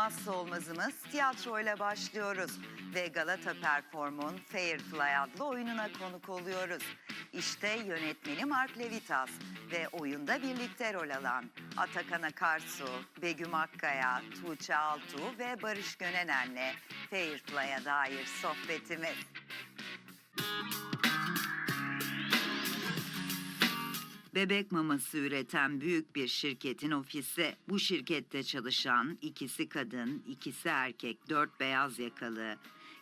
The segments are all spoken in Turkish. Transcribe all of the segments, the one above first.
olmazsa olmazımız tiyatroyla başlıyoruz ve Galata Perform'un Firefly adlı oyununa konuk oluyoruz. İşte yönetmeni Mark Levitas ve oyunda birlikte rol alan Atakan Akarsu, Begüm Akkaya, Tuğçe Altuğ ve Barış Gönenen'le Firefly'a dair sohbetimiz. Bebek maması üreten büyük bir şirketin ofisi. Bu şirkette çalışan ikisi kadın, ikisi erkek, dört beyaz yakalı.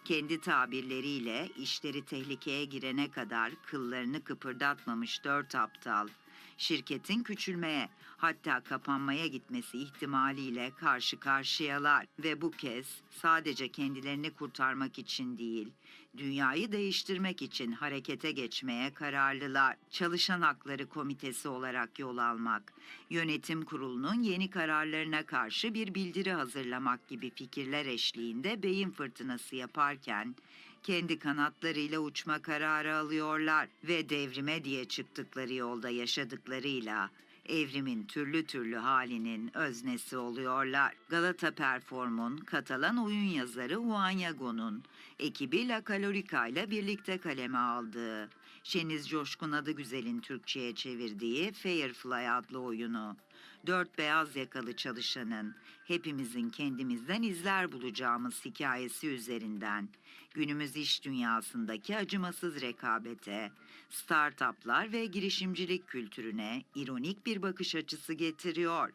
Kendi tabirleriyle işleri tehlikeye girene kadar kıllarını kıpırdatmamış dört aptal. Şirketin küçülmeye hatta kapanmaya gitmesi ihtimaliyle karşı karşıyalar ve bu kez sadece kendilerini kurtarmak için değil, dünyayı değiştirmek için harekete geçmeye kararlılar. Çalışan Hakları Komitesi olarak yol almak, yönetim kurulunun yeni kararlarına karşı bir bildiri hazırlamak gibi fikirler eşliğinde beyin fırtınası yaparken kendi kanatlarıyla uçma kararı alıyorlar ve devrime diye çıktıkları yolda yaşadıklarıyla evrimin türlü türlü halinin öznesi oluyorlar. Galata Perform'un Katalan oyun yazarı Juan Yago'nun ekibi La Calorica ile birlikte kaleme aldığı, Şeniz Coşkun adı güzelin Türkçe'ye çevirdiği Firefly adlı oyunu. Dört beyaz yakalı çalışanın hepimizin kendimizden izler bulacağımız hikayesi üzerinden günümüz iş dünyasındaki acımasız rekabete, startuplar ve girişimcilik kültürüne ironik bir bakış açısı getiriyor.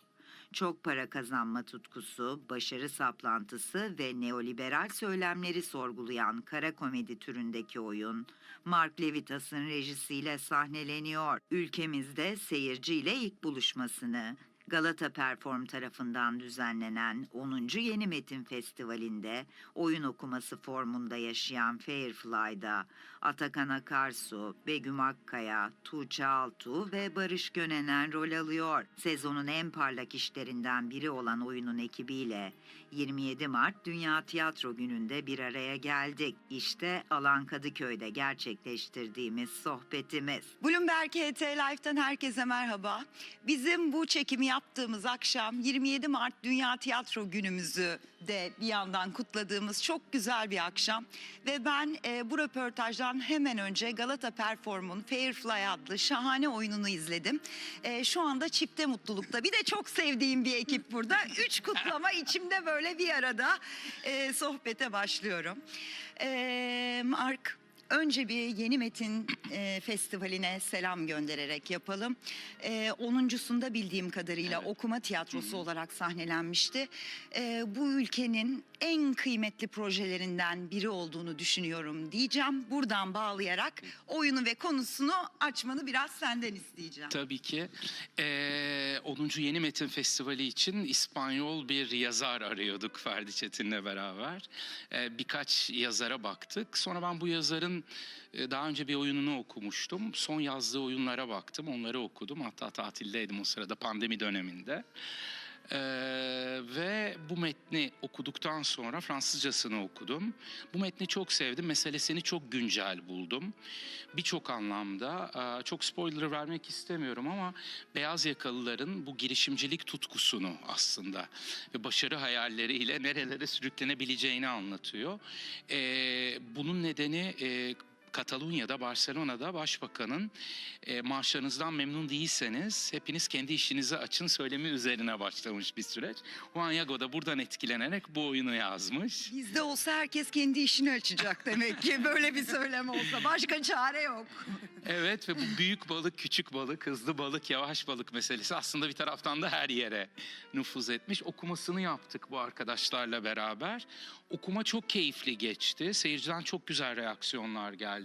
Çok para kazanma tutkusu, başarı saplantısı ve neoliberal söylemleri sorgulayan kara komedi türündeki oyun, Mark Levitas'ın rejisiyle sahneleniyor. Ülkemizde seyirciyle ilk buluşmasını, Galata Perform tarafından düzenlenen 10. Yeni Metin Festivali'nde oyun okuması formunda yaşayan Firefly'da Atakan Akarsu, Begüm Akkaya, Tuğçe Altuğ ve Barış Gönenen rol alıyor. Sezonun en parlak işlerinden biri olan oyunun ekibiyle 27 Mart Dünya Tiyatro Günü'nde bir araya geldik. İşte Alan Kadıköy'de gerçekleştirdiğimiz sohbetimiz. Bloomberg HT Life'tan herkese merhaba. Bizim bu çekimi yaptığımız akşam 27 Mart Dünya Tiyatro Günümüzü de bir yandan kutladığımız çok güzel bir akşam. Ve ben e, bu röportajdan hemen önce Galata Perform'un Firefly adlı şahane oyununu izledim. E, şu anda çifte mutlulukta. Bir de çok sevdiğim bir ekip burada. Üç kutlama içimde böyle bir arada e, sohbete başlıyorum. E, Mark Önce bir Yeni Metin e, Festivali'ne selam göndererek yapalım. E, 10.sunda bildiğim kadarıyla Evet. okuma tiyatrosu olarak sahnelenmişti. E, bu ülkenin en kıymetli projelerinden biri olduğunu düşünüyorum diyeceğim. Buradan bağlayarak oyunu ve konusunu açmanı biraz senden isteyeceğim. Tabii ki. Ee, 10. Yeni Metin Festivali için İspanyol bir yazar arıyorduk Ferdi Çetin'le beraber. Ee, birkaç yazara baktık. Sonra ben bu yazarın e, daha önce bir oyununu okumuştum. Son yazdığı oyunlara baktım, onları okudum. Hatta tatildeydim o sırada pandemi döneminde. Ee, ve bu metni okuduktan sonra Fransızcasını okudum. Bu metni çok sevdim. Meselesini çok güncel buldum. Birçok anlamda e, çok spoiler vermek istemiyorum ama beyaz yakalıların bu girişimcilik tutkusunu aslında ve başarı hayalleriyle nerelere sürüklenebileceğini anlatıyor. Ee, bunun nedeni e, Katalunya'da, Barcelona'da başbakanın e, maaşlarınızdan memnun değilseniz hepiniz kendi işinizi açın söylemi üzerine başlamış bir süreç. Juan Yago da buradan etkilenerek bu oyunu yazmış. Bizde olsa herkes kendi işini açacak demek ki böyle bir söylem olsa. Başka çare yok. Evet ve bu büyük balık, küçük balık, hızlı balık, yavaş balık meselesi aslında bir taraftan da her yere nüfuz etmiş. Okumasını yaptık bu arkadaşlarla beraber. Okuma çok keyifli geçti. Seyirciden çok güzel reaksiyonlar geldi.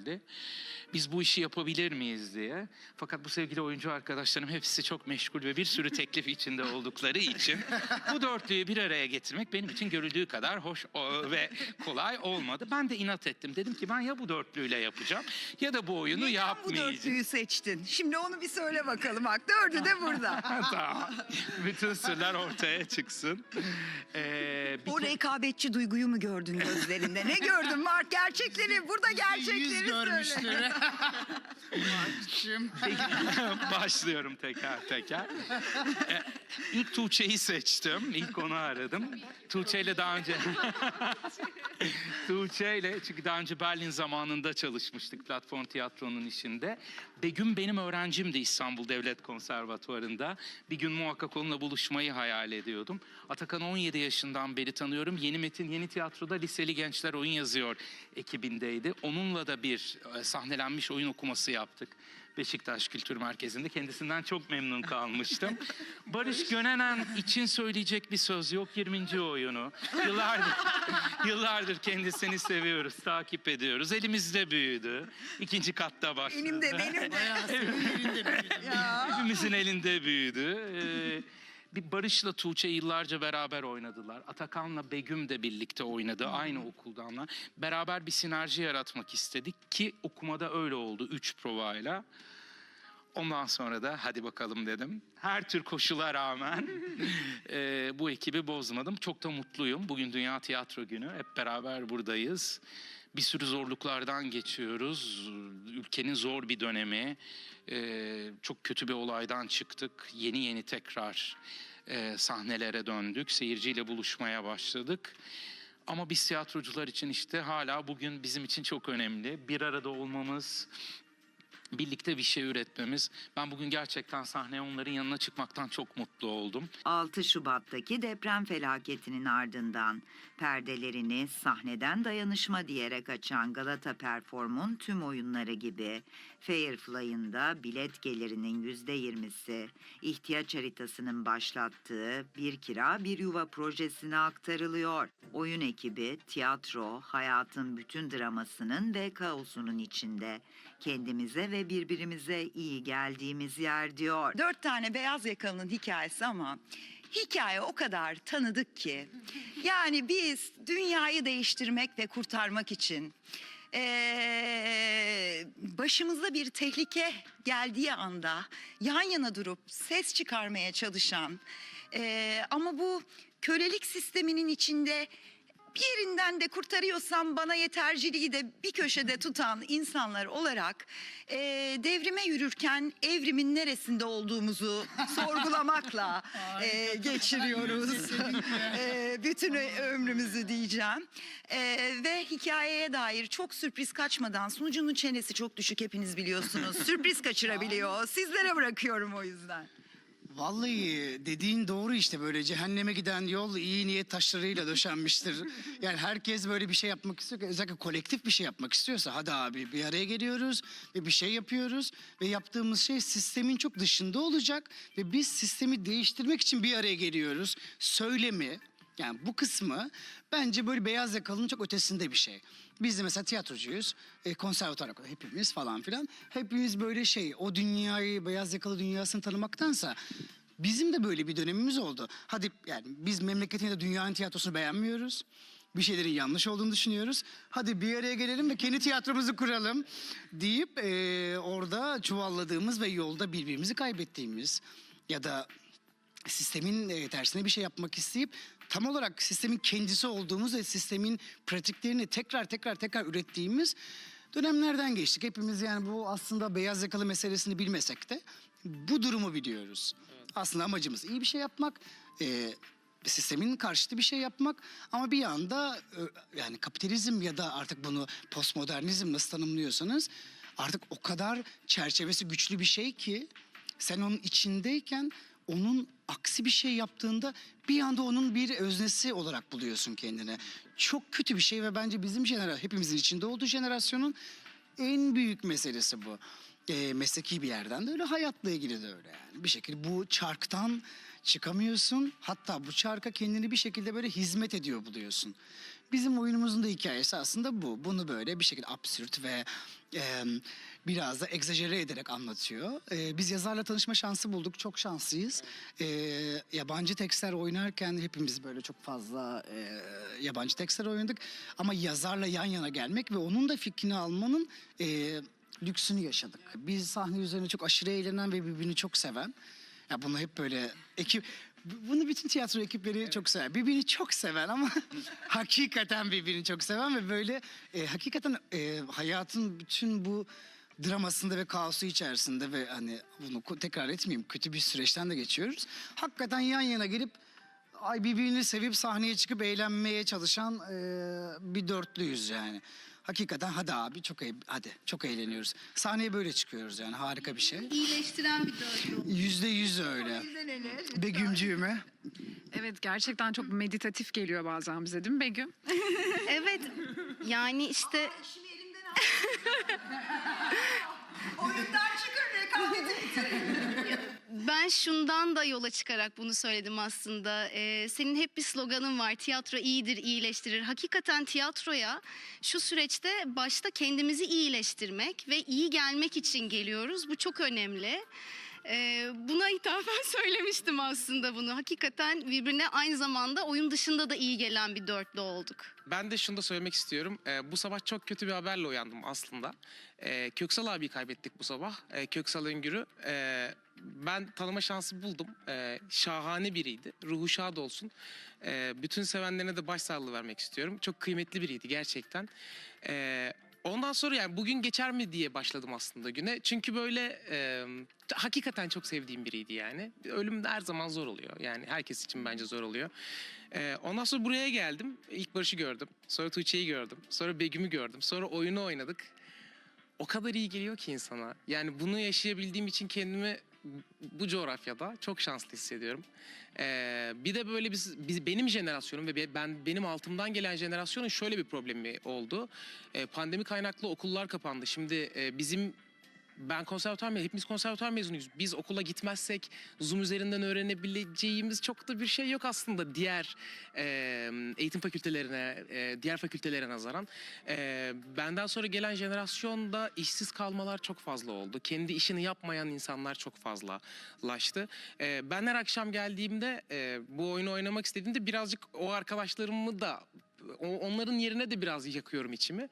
Biz bu işi yapabilir miyiz diye. Fakat bu sevgili oyuncu arkadaşlarım hepsi çok meşgul ve bir sürü teklif içinde oldukları için bu dörtlüyü bir araya getirmek benim için görüldüğü kadar hoş ve kolay olmadı. Ben de inat ettim. Dedim ki ben ya bu dörtlüyle yapacağım ya da bu oyunu Neden bu yapmayacağım. dörtlüyü seçtin? Şimdi onu bir söyle bakalım. Bak dördü de burada. tamam. Bütün sırlar ortaya çıksın. Ee, bir O rekabetçi duyguyu mu gördün gözlerinde? Ne gördün Mark? Gerçekleri, burada gerçekleri görmüştür. Başçım. Başlıyorum teker teker. E, İlk Tuğçe'yi seçtim. İlk onu aradım. Tuğçe ile daha önce... Tuğçe ile çünkü daha önce Berlin zamanında çalışmıştık platform tiyatronun işinde. Begüm benim öğrencimdi İstanbul Devlet Konservatuvarı'nda. Bir gün muhakkak onunla buluşmayı hayal ediyordum. Atakan 17 yaşından beri tanıyorum. Yeni Metin Yeni Tiyatro'da liseli gençler oyun yazıyor ekibindeydi. Onunla da bir e, sahnelenmiş oyun okuması yaptık. Beşiktaş Kültür Merkezi'nde kendisinden çok memnun kalmıştım. Barış Gönenen için söyleyecek bir söz yok 20. oyunu. Yıllardır yıllardır kendisini seviyoruz, takip ediyoruz. Elimizde büyüdü. İkinci katta başladı. Benim de benim de. Bayağı senin elinde büyüdüm. Hepimizin elinde büyüdü. Ee, bir Barış'la Tuğçe yıllarca beraber oynadılar. Atakan'la Begüm de birlikte oynadı aynı okuldanlar. Beraber bir sinerji yaratmak istedik ki okumada öyle oldu üç provayla. Ondan sonra da hadi bakalım dedim. Her tür koşula rağmen e, bu ekibi bozmadım. Çok da mutluyum. Bugün Dünya Tiyatro Günü. Hep beraber buradayız. Bir sürü zorluklardan geçiyoruz. Ülkenin zor bir dönemi. E, çok kötü bir olaydan çıktık. Yeni yeni tekrar e, sahnelere döndük. Seyirciyle buluşmaya başladık. Ama biz tiyatrocular için işte hala bugün bizim için çok önemli. Bir arada olmamız, birlikte bir şey üretmemiz. Ben bugün gerçekten sahneye onların yanına çıkmaktan çok mutlu oldum. 6 Şubat'taki deprem felaketinin ardından perdelerini sahneden dayanışma diyerek açan Galata Perform'un tüm oyunları gibi Firefly'ın da bilet gelirinin %20'si ihtiyaç haritasının başlattığı Bir Kira Bir Yuva projesine aktarılıyor. Oyun ekibi tiyatro hayatın bütün dramasının ve kaosunun içinde kendimize ve birbirimize iyi geldiğimiz yer diyor. Dört tane beyaz yakalının hikayesi ama hikaye o kadar tanıdık ki. Yani biz dünyayı değiştirmek ve kurtarmak için eee, başımıza bir tehlike geldiği anda yan yana durup ses çıkarmaya çalışan eee, ama bu kölelik sisteminin içinde bir yerinden de kurtarıyorsam bana yeterciliği de bir köşede tutan insanlar olarak e, devrime yürürken evrimin neresinde olduğumuzu sorgulamakla e, geçiriyoruz. E, bütün ömrümüzü diyeceğim. E, ve hikayeye dair çok sürpriz kaçmadan sunucunun çenesi çok düşük hepiniz biliyorsunuz. sürpriz kaçırabiliyor. Sizlere bırakıyorum o yüzden. Vallahi dediğin doğru işte böyle cehenneme giden yol iyi niyet taşlarıyla döşenmiştir. Yani herkes böyle bir şey yapmak istiyor. Özellikle kolektif bir şey yapmak istiyorsa hadi abi bir araya geliyoruz ve bir şey yapıyoruz. Ve yaptığımız şey sistemin çok dışında olacak. Ve biz sistemi değiştirmek için bir araya geliyoruz. Söylemi yani bu kısmı bence böyle beyaz yakalının çok ötesinde bir şey. Biz de mesela tiyatrocuyuz, e, konservatuar okulu hepimiz falan filan. Hepimiz böyle şey, o dünyayı, beyaz yakalı dünyasını tanımaktansa bizim de böyle bir dönemimiz oldu. Hadi yani biz memleketin de dünyanın tiyatrosunu beğenmiyoruz. Bir şeylerin yanlış olduğunu düşünüyoruz. Hadi bir araya gelelim ve kendi tiyatromuzu kuralım deyip e, orada çuvalladığımız ve yolda birbirimizi kaybettiğimiz ya da sistemin e, tersine bir şey yapmak isteyip tam olarak sistemin kendisi olduğumuz ve sistemin pratiklerini tekrar tekrar tekrar ürettiğimiz dönemlerden geçtik. Hepimiz yani bu aslında beyaz yakalı meselesini bilmesek de bu durumu biliyoruz. Aslında amacımız iyi bir şey yapmak, e, sistemin karşıtı bir şey yapmak ama bir yanda e, yani kapitalizm ya da artık bunu postmodernizm nasıl tanımlıyorsanız artık o kadar çerçevesi güçlü bir şey ki sen onun içindeyken onun aksi bir şey yaptığında bir anda onun bir öznesi olarak buluyorsun kendine. Çok kötü bir şey ve bence bizim jenerasyon, hepimizin içinde olduğu jenerasyonun en büyük meselesi bu. Ee, mesleki bir yerden de öyle, hayatla ilgili de öyle yani. Bir şekilde bu çarktan çıkamıyorsun. Hatta bu çarka kendini bir şekilde böyle hizmet ediyor buluyorsun. Bizim oyunumuzun da hikayesi aslında bu. Bunu böyle bir şekilde absürt ve e, biraz da egzajere ederek anlatıyor. E, biz yazarla tanışma şansı bulduk. Çok şanslıyız. E, yabancı tekstler oynarken hepimiz böyle çok fazla e, yabancı tekstler oynadık. Ama yazarla yan yana gelmek ve onun da fikrini almanın e, lüksünü yaşadık. Biz sahne üzerine çok aşırı eğlenen ve birbirini çok seven Ya bunu hep böyle ekip bu- bunu bütün tiyatro ekipleri çok sever. Birbirini çok seven ama hakikaten birbirini çok seven ve böyle e, hakikaten e, hayatın bütün bu dramasında ve kaosu içerisinde ve hani bunu ko- tekrar etmeyeyim kötü bir süreçten de geçiyoruz. Hakikaten yan yana gelip ay birbirini sevip sahneye çıkıp eğlenmeye çalışan e, bir dörtlüyüz yani. Hakikaten hadi abi çok eğ- hadi çok eğleniyoruz. Sahneye böyle çıkıyoruz yani harika bir şey. İyileştiren bir dörtlü. Yüzde yüz öyle. Begümcüğüme. Evet gerçekten çok meditatif geliyor bazen bize değil mi Begüm? Evet yani işte Oyundan çıkın rekabeti. ben şundan da yola çıkarak bunu söyledim aslında. Ee, senin hep bir sloganın var. Tiyatro iyidir, iyileştirir. Hakikaten tiyatroya şu süreçte başta kendimizi iyileştirmek ve iyi gelmek için geliyoruz. Bu çok önemli. Ee, buna ithafen söylemiştim aslında bunu. Hakikaten birbirine aynı zamanda oyun dışında da iyi gelen bir dörtlü olduk. Ben de şunu da söylemek istiyorum. Ee, bu sabah çok kötü bir haberle uyandım aslında. Ee, Köksal abi kaybettik bu sabah. Ee, Köksal Öngür'ü. Ee, ben tanıma şansı buldum. Ee, şahane biriydi. Ruhu şad olsun. Ee, bütün sevenlerine de başsağlığı vermek istiyorum. Çok kıymetli biriydi gerçekten. Ee, ondan sonra yani bugün geçer mi diye başladım aslında güne. Çünkü böyle e, hakikaten çok sevdiğim biriydi yani. Ölüm her zaman zor oluyor. Yani herkes için bence zor oluyor. Ee, ondan sonra buraya geldim. İlk Barış'ı gördüm. Sonra Tuğçe'yi gördüm. Sonra Begüm'ü gördüm. Sonra oyunu oynadık. O kadar iyi geliyor ki insana. Yani bunu yaşayabildiğim için kendimi bu coğrafyada çok şanslı hissediyorum. Ee, bir de böyle biz, biz benim jenerasyonum ve be- ben benim altımdan gelen jenerasyonun şöyle bir problemi oldu. Ee, pandemi kaynaklı okullar kapandı. Şimdi e, bizim ben konservatuar mezunuyum. Hepimiz konservatuar mezunuyuz. Biz okula gitmezsek Zoom üzerinden öğrenebileceğimiz çok da bir şey yok aslında diğer e, eğitim fakültelerine, e, diğer fakültelere nazaran. E, benden sonra gelen jenerasyonda işsiz kalmalar çok fazla oldu. Kendi işini yapmayan insanlar çok fazlalaştı. E, ben her akşam geldiğimde e, bu oyunu oynamak istediğimde birazcık o arkadaşlarımı da onların yerine de biraz yakıyorum içimi.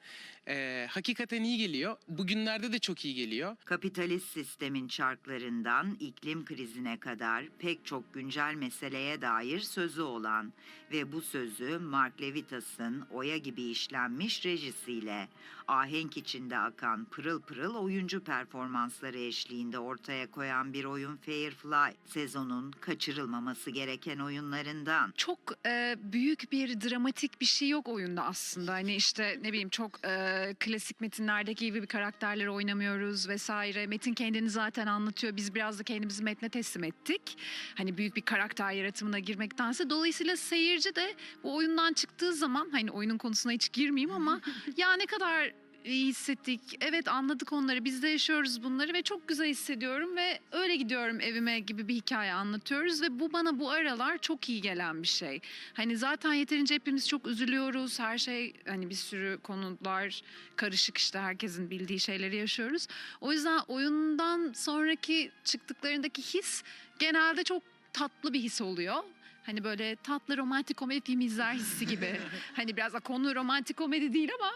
E, hakikaten iyi geliyor. Bugünlerde de çok iyi geliyor. Kapitalist sistemin çarklarından iklim krizine kadar pek çok güncel meseleye dair sözü olan ve bu sözü Mark Levitas'ın oya gibi işlenmiş rejisiyle ahenk içinde akan pırıl pırıl oyuncu performansları eşliğinde ortaya koyan bir oyun Firefly sezonun kaçırılmaması gereken oyunlarından. Çok e, büyük bir dramatik bir şey yok oyunda aslında. Hani işte ne bileyim çok e, klasik metinlerdeki gibi bir karakterleri oynamıyoruz vesaire. Metin kendini zaten anlatıyor. Biz biraz da kendimizi metne teslim ettik. Hani büyük bir karakter yaratımına girmektense. Dolayısıyla seyirci de bu oyundan çıktığı zaman hani oyunun konusuna hiç girmeyeyim ama ya ne kadar iyi hissettik. Evet anladık onları. Biz de yaşıyoruz bunları ve çok güzel hissediyorum ve öyle gidiyorum evime gibi bir hikaye anlatıyoruz ve bu bana bu aralar çok iyi gelen bir şey. Hani zaten yeterince hepimiz çok üzülüyoruz. Her şey hani bir sürü konular karışık işte herkesin bildiği şeyleri yaşıyoruz. O yüzden oyundan sonraki çıktıklarındaki his genelde çok tatlı bir his oluyor. Hani böyle tatlı romantik komedi filmi izler hissi gibi. hani biraz da konu romantik komedi değil ama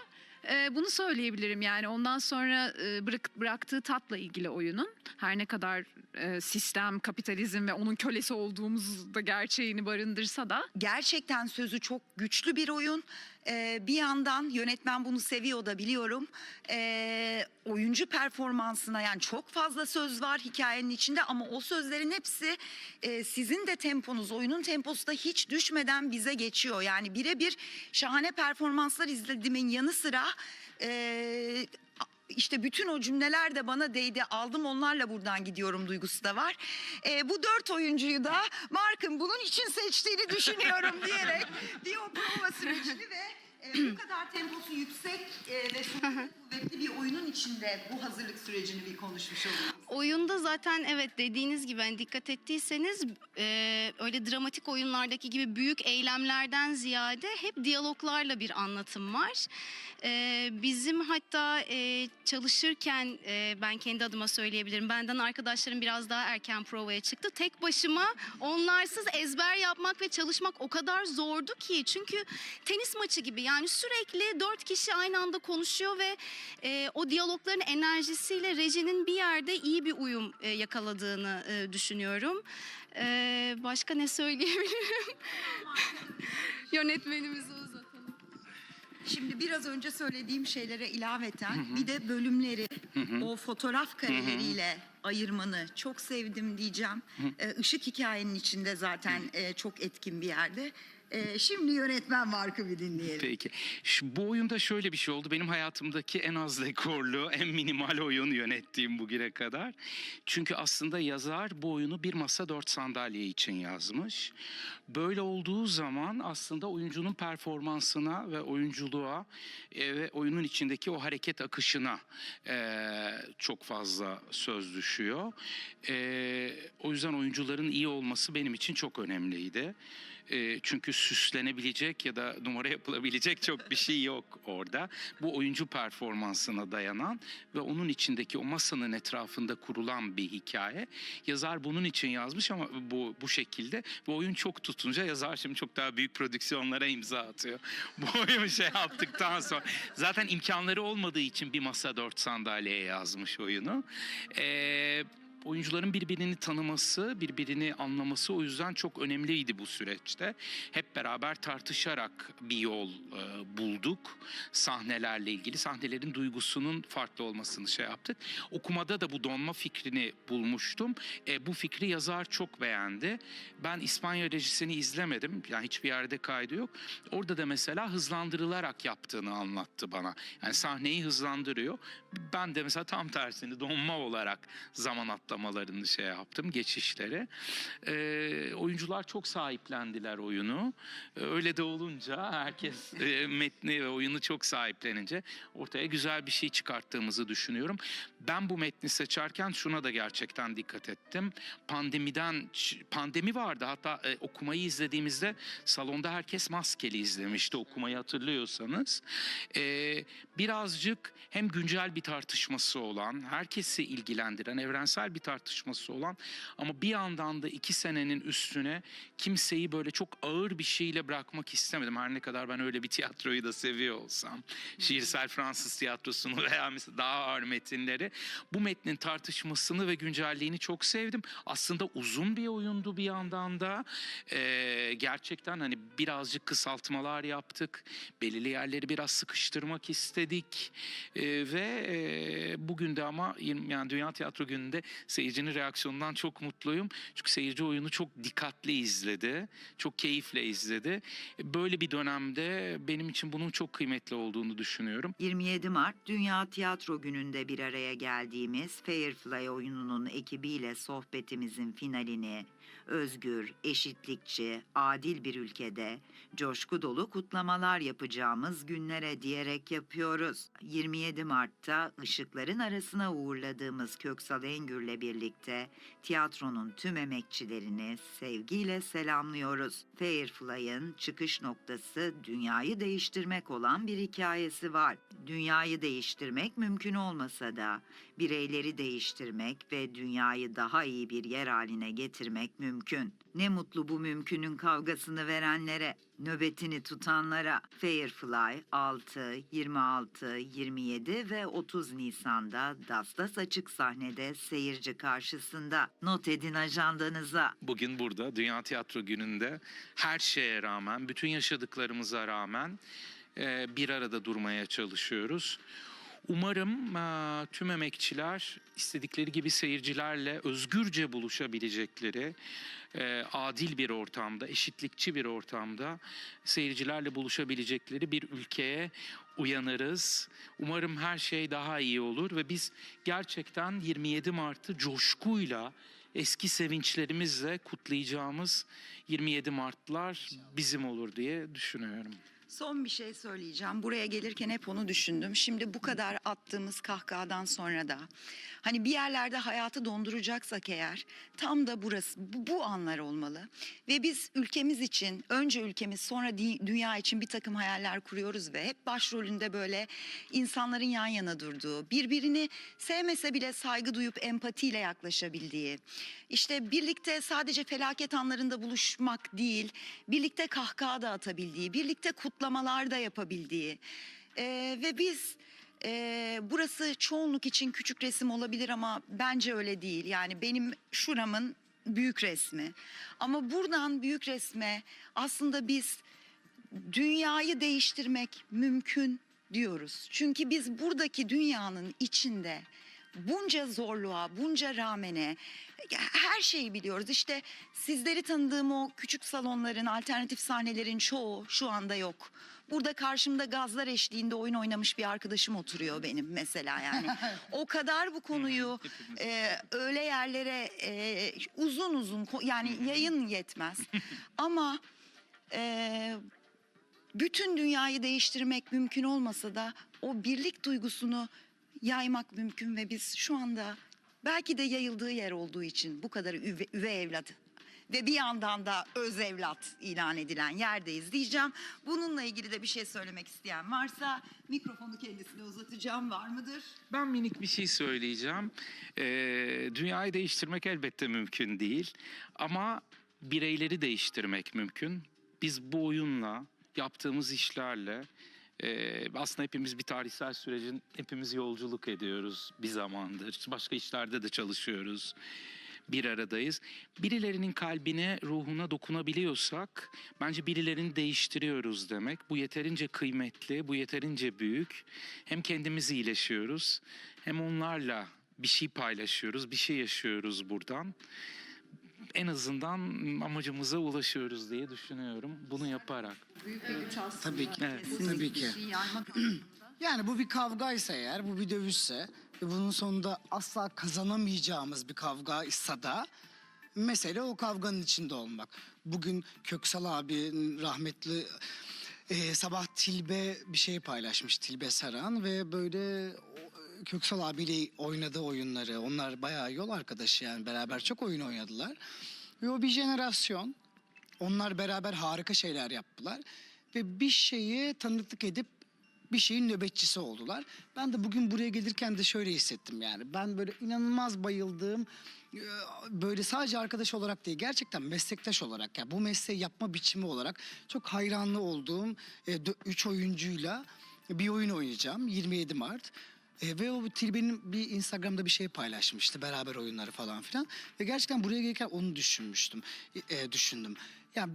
e, bunu söyleyebilirim yani ondan sonra e, bırak, bıraktığı tatla ilgili oyunun her ne kadar e, sistem, kapitalizm ve onun kölesi olduğumuz da gerçeğini barındırsa da Gerçekten sözü çok güçlü bir oyun. Ee, bir yandan yönetmen bunu seviyor da biliyorum. Ee, oyuncu performansına yani çok fazla söz var hikayenin içinde ama o sözlerin hepsi e, sizin de temponuz, oyunun temposu da hiç düşmeden bize geçiyor. Yani birebir şahane performanslar izlediğimin yanı sıra e, işte bütün o cümleler de bana değdi. Aldım onlarla buradan gidiyorum duygusu da var. Ee, bu dört oyuncuyu da Mark'ın bunun için seçtiğini düşünüyorum diyerek bir o prova sürecini ve e, bu kadar temposu yüksek e, ve sonunda kuvvetli bir oyunun içinde bu hazırlık sürecini bir konuşmuş oluyoruz. Oyunda zaten evet dediğiniz gibi hani dikkat ettiyseniz e, öyle dramatik oyunlardaki gibi büyük eylemlerden ziyade hep diyaloglarla bir anlatım var. E, bizim hatta e, çalışırken e, ben kendi adıma söyleyebilirim. Benden arkadaşlarım biraz daha erken provaya çıktı. Tek başıma onlarsız ezber yapmak ve çalışmak o kadar zordu ki. Çünkü tenis maçı gibi yani sürekli dört kişi aynı anda konuşuyor ve e, o diyalogların enerjisiyle rejinin bir yerde iyi bir uyum e, yakaladığını e, düşünüyorum. E, başka ne söyleyebilirim? Yönetmenimizi uzatalım. Şimdi biraz önce söylediğim şeylere ilaveten bir de bölümleri o fotoğraf kareleriyle ayırmanı çok sevdim diyeceğim. Ee, Işık hikayenin içinde zaten e, çok etkin bir yerde. Ee, şimdi yönetmen markı bir dinleyelim. Peki. Şu, bu oyunda şöyle bir şey oldu. Benim hayatımdaki en az dekorlu, en minimal oyun yönettiğim bugüne kadar. Çünkü aslında yazar bu oyunu bir masa dört sandalye için yazmış. Böyle olduğu zaman aslında oyuncunun performansına ve oyunculuğa e, ve oyunun içindeki o hareket akışına e, çok fazla söz düşüyor. E, o yüzden oyuncuların iyi olması benim için çok önemliydi. E, çünkü süslenebilecek ya da numara yapılabilecek çok bir şey yok orada. Bu oyuncu performansına dayanan ve onun içindeki o masanın etrafında kurulan bir hikaye. Yazar bunun için yazmış ama bu bu şekilde. Bu oyun çok tutunca yazar şimdi çok daha büyük prodüksiyonlara imza atıyor. Bu oyunu şey yaptıktan sonra. Zaten imkanları olmadığı için bir masa dört sandalyeye yazmış oyunu. Eee oyuncuların birbirini tanıması, birbirini anlaması o yüzden çok önemliydi bu süreçte. Hep beraber tartışarak bir yol e, bulduk sahnelerle ilgili. Sahnelerin duygusunun farklı olmasını şey yaptık. Okumada da bu donma fikrini bulmuştum. E, bu fikri yazar çok beğendi. Ben İspanya rejisini izlemedim. Yani hiçbir yerde kaydı yok. Orada da mesela hızlandırılarak yaptığını anlattı bana. Yani sahneyi hızlandırıyor. Ben de mesela tam tersini donma olarak zaman atlamalarını şey yaptım, geçişleri. Ee, oyuncular çok sahiplendiler oyunu. Ee, Öyle de olunca herkes e, metni ve oyunu çok sahiplenince ortaya güzel bir şey çıkarttığımızı düşünüyorum. Ben bu metni seçerken şuna da gerçekten dikkat ettim. Pandemiden pandemi vardı. Hatta e, okumayı izlediğimizde salonda herkes maskeli izlemişti okumayı hatırlıyorsanız. Ee, birazcık hem güncel bir tartışması olan, herkesi ilgilendiren, evrensel bir tartışması olan ama bir yandan da iki senenin üstüne kimseyi böyle çok ağır bir şeyle bırakmak istemedim. Her ne kadar ben öyle bir tiyatroyu da seviyor olsam. Şiirsel Fransız tiyatrosunu veya mesela daha ağır metinleri. Bu metnin tartışmasını ve güncelliğini çok sevdim. Aslında uzun bir oyundu bir yandan da. Ee, gerçekten hani birazcık kısaltmalar yaptık. Belirli yerleri biraz sıkıştırmak istedik. Ee, ve e, bugün de ama yani Dünya Tiyatro Günü'nde seyircinin reaksiyonundan çok mutluyum. Çünkü seyirci oyunu çok dikkatli izledi. Çok keyifle izledi. Böyle bir dönemde benim için bunun çok kıymetli olduğunu düşünüyorum. 27 Mart Dünya Tiyatro Günü'nde bir araya geldiğimiz Firefly oyununun ekibiyle sohbetimizin finalini özgür, eşitlikçi, adil bir ülkede coşku dolu kutlamalar yapacağımız günlere diyerek yapıyoruz. 27 Mart'ta ışıkların arasına uğurladığımız Köksal Engür'le birlikte tiyatronun tüm emekçilerini sevgiyle selamlıyoruz. Firefly'ın çıkış noktası dünyayı değiştirmek olan bir hikayesi var. Dünyayı değiştirmek mümkün olmasa da bireyleri değiştirmek ve dünyayı daha iyi bir yer haline getirmek mümkün. Ne mutlu bu mümkünün kavgasını verenlere, nöbetini tutanlara. Firefly 6, 26, 27 ve 30 Nisan'da Dastas açık sahnede seyirci karşısında. Not edin ajandanıza. Bugün burada Dünya Tiyatro Günü'nde her şeye rağmen, bütün yaşadıklarımıza rağmen e, bir arada durmaya çalışıyoruz. Umarım tüm emekçiler istedikleri gibi seyircilerle özgürce buluşabilecekleri, adil bir ortamda, eşitlikçi bir ortamda seyircilerle buluşabilecekleri bir ülkeye uyanırız. Umarım her şey daha iyi olur ve biz gerçekten 27 Mart'ı coşkuyla eski sevinçlerimizle kutlayacağımız 27 Mart'lar bizim olur diye düşünüyorum. Son bir şey söyleyeceğim. Buraya gelirken hep onu düşündüm. Şimdi bu kadar attığımız kahkahadan sonra da hani bir yerlerde hayatı donduracaksak eğer tam da burası bu, bu anlar olmalı. Ve biz ülkemiz için önce ülkemiz sonra dünya için bir takım hayaller kuruyoruz ve hep başrolünde böyle insanların yan yana durduğu, birbirini sevmese bile saygı duyup empatiyle yaklaşabildiği, işte birlikte sadece felaket anlarında buluşmak değil, birlikte kahkaha da atabildiği, birlikte kutlamalar da yapabildiği Ee, ve biz Ee, burası çoğunluk için küçük resim olabilir ama bence öyle değil. Yani benim şuramın büyük resmi. Ama buradan büyük resme aslında biz dünyayı değiştirmek mümkün diyoruz. Çünkü biz buradaki dünyanın içinde bunca zorluğa, bunca rağmene her şeyi biliyoruz. İşte sizleri tanıdığım o küçük salonların, alternatif sahnelerin çoğu şu anda yok. Burada karşımda gazlar eşliğinde oyun oynamış bir arkadaşım oturuyor benim mesela yani. o kadar bu konuyu e, öyle yerlere e, uzun uzun yani yayın yetmez. Ama e, bütün dünyayı değiştirmek mümkün olmasa da o birlik duygusunu yaymak mümkün ve biz şu anda belki de yayıldığı yer olduğu için bu kadar üve, üvey evlat ve bir yandan da öz evlat ilan edilen yerdeyiz diyeceğim. Bununla ilgili de bir şey söylemek isteyen varsa mikrofonu kendisine uzatacağım var mıdır? Ben minik bir şey söyleyeceğim. Ee, dünyayı değiştirmek elbette mümkün değil. Ama bireyleri değiştirmek mümkün. Biz bu oyunla, yaptığımız işlerle e, aslında hepimiz bir tarihsel sürecin hepimiz yolculuk ediyoruz bir zamandır. Başka işlerde de çalışıyoruz. Bir aradayız. Birilerinin kalbine, ruhuna dokunabiliyorsak bence birilerini değiştiriyoruz demek. Bu yeterince kıymetli, bu yeterince büyük. Hem kendimiz iyileşiyoruz hem onlarla bir şey paylaşıyoruz, bir şey yaşıyoruz buradan. En azından amacımıza ulaşıyoruz diye düşünüyorum bunu yaparak. Tabii ki. Evet. Tabii ki. Yani bu bir kavgaysa eğer, bu bir dövüşse ve bunun sonunda asla kazanamayacağımız bir kavgaysa da mesele o kavganın içinde olmak. Bugün Köksal abi rahmetli e, sabah Tilbe bir şey paylaşmış Tilbe Saran ve böyle Köksal abiyle oynadığı oyunları onlar bayağı yol arkadaşı yani beraber çok oyun oynadılar. Ve o bir jenerasyon onlar beraber harika şeyler yaptılar ve bir şeyi tanıklık edip bir şeyin nöbetçisi oldular. Ben de bugün buraya gelirken de şöyle hissettim yani. Ben böyle inanılmaz bayıldığım e, böyle sadece arkadaş olarak değil gerçekten meslektaş olarak yani bu mesleği yapma biçimi olarak çok hayranlı olduğum e, üç oyuncuyla bir oyun oynayacağım 27 Mart. E, ve o Tilbe'nin bir Instagram'da bir şey paylaşmıştı beraber oyunları falan filan ve gerçekten buraya gelirken onu düşünmüştüm e, düşündüm. Yani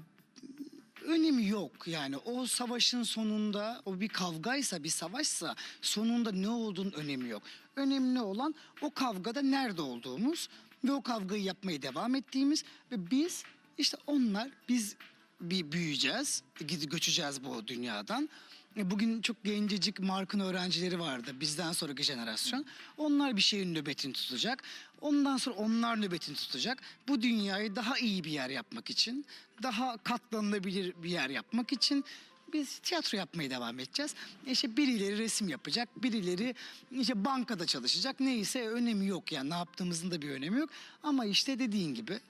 önemi yok yani o savaşın sonunda o bir kavgaysa bir savaşsa sonunda ne olduğunun önemi yok. Önemli olan o kavgada nerede olduğumuz ve o kavgayı yapmaya devam ettiğimiz ve biz işte onlar biz bir büyüyeceğiz, göçeceğiz bu dünyadan. E, Bugün çok gencecik Mark'ın öğrencileri vardı bizden sonraki jenerasyon. Onlar bir şeyin nöbetini tutacak. Ondan sonra onlar nöbetini tutacak. Bu dünyayı daha iyi bir yer yapmak için, daha katlanılabilir bir yer yapmak için biz tiyatro yapmaya devam edeceğiz. İşte birileri resim yapacak, birileri işte bankada çalışacak. Neyse önemi yok yani ne yaptığımızın da bir önemi yok. Ama işte dediğin gibi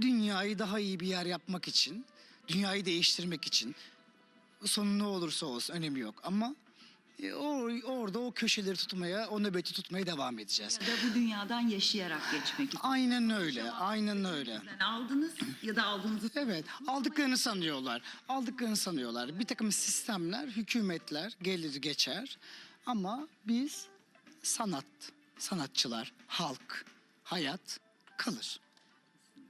dünyayı daha iyi bir yer yapmak için, dünyayı değiştirmek için sonu ne olursa olsun önemi yok ama e, o, orada o köşeleri tutmaya, o nöbeti tutmaya devam edeceğiz. Ya da bu dünyadan yaşayarak geçmek için. Aynen öyle, aynen öyle. aldınız ya da aldığınızı Evet, aldıklarını sanıyorlar. Aldıklarını sanıyorlar. Bir takım sistemler, hükümetler gelir geçer. Ama biz sanat, sanatçılar, halk, hayat kalır.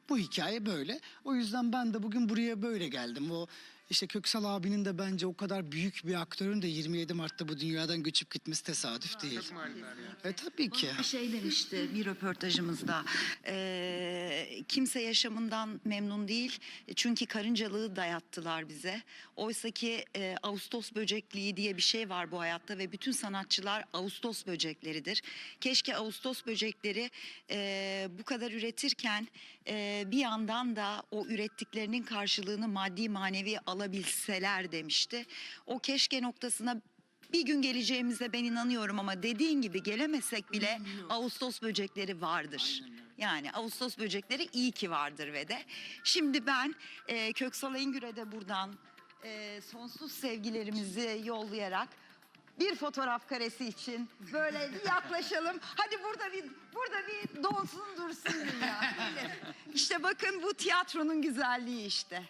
Bu hikaye böyle. O yüzden ben de bugün buraya böyle geldim. O işte Köksal abinin de bence o kadar büyük bir aktörün de 27 Mart'ta bu dünyadan göçüp gitmesi tesadüf değil. E tabii ki. Bir şey demişti bir röportajımızda. Ee, kimse yaşamından memnun değil. Çünkü karıncalığı dayattılar bize. Oysa ki e, Ağustos böcekliği diye bir şey var bu hayatta ve bütün sanatçılar Ağustos böcekleridir. Keşke Ağustos böcekleri e, bu kadar üretirken e, bir yandan da o ürettiklerinin karşılığını maddi manevi alabilseler demişti. O keşke noktasına bir gün geleceğimize ben inanıyorum ama dediğin gibi gelemesek bile Ağustos böcekleri vardır. Yani Ağustos böcekleri iyi ki vardır ve de. Şimdi ben e, Köksal Engür'e de buradan e, sonsuz sevgilerimizi yollayarak bir fotoğraf karesi için böyle bir yaklaşalım. Hadi burada bir burada bir donsun dursun dünya. işte bakın bu tiyatronun güzelliği işte.